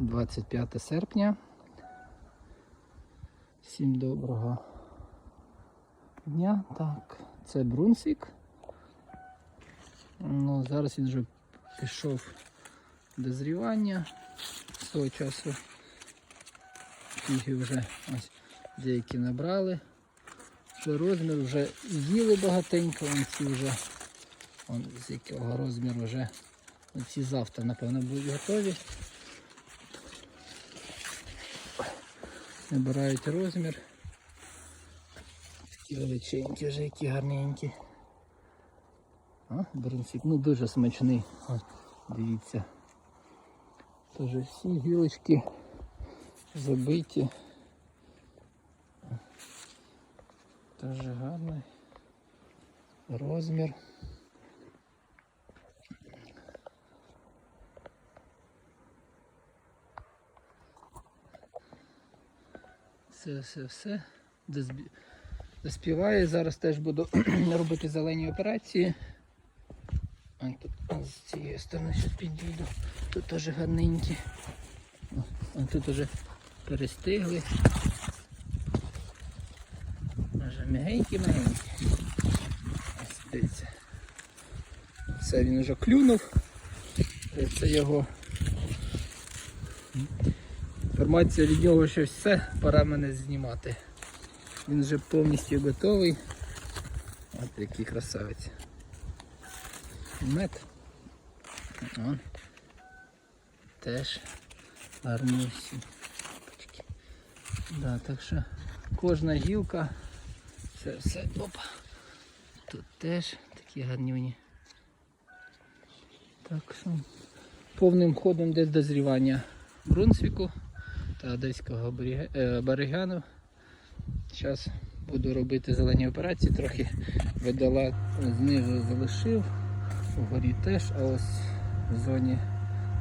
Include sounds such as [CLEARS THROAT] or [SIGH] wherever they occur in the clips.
25 серпня. Всім доброго дня. Так, це Брунсвік. Ну, зараз він вже пішов до зрівання. З того часу фіги вже ось деякі набрали. Вже розмір вже з'їли багатенько, вон ці вже вон, з якого розміру вже ці завтра, напевно, будуть готові. Набирають розмір. Такі величенькі вже, які гарненькі. А, бринсик, ну дуже смачний. Ось, дивіться. Тож всі гілочки забиті. Дуже гарний розмір. Все, все, все. Доспіває. Зараз теж буду [CLEARS THROAT] робити зелені операції. А тут з цієї сторони ще підійду. Тут теж гарненькі. А тут уже перестигли. Вже. Ось дивіться. Все він вже клюнув. Це його. Інформація від нього, що все, пора мене знімати. Він вже повністю готовий. От який красавець. Мед. Он. Теж гарні. Да, так що кожна гілка. Це все. Опа. Тут теж такі гарнюні. Так що повним ходом десь дозрівання Брунсвіку та одеського берега- е, берегану. Зараз буду робити зелені операції, трохи видала знизу залишив, вгорі теж, а ось в зоні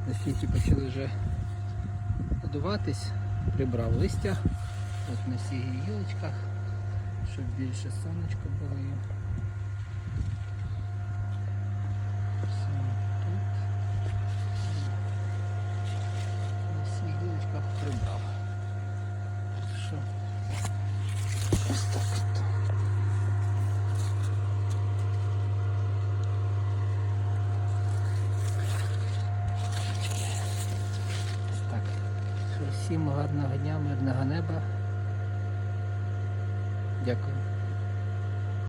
на почали вже надуватись, прибрав листя от на всіх гілочках, щоб більше сонечко було. їм. Саме тут. На всіх гілочках прибрав. Що? Ось так от. Ось так. Що, Всім гарного дня, мирного неба. Дякую.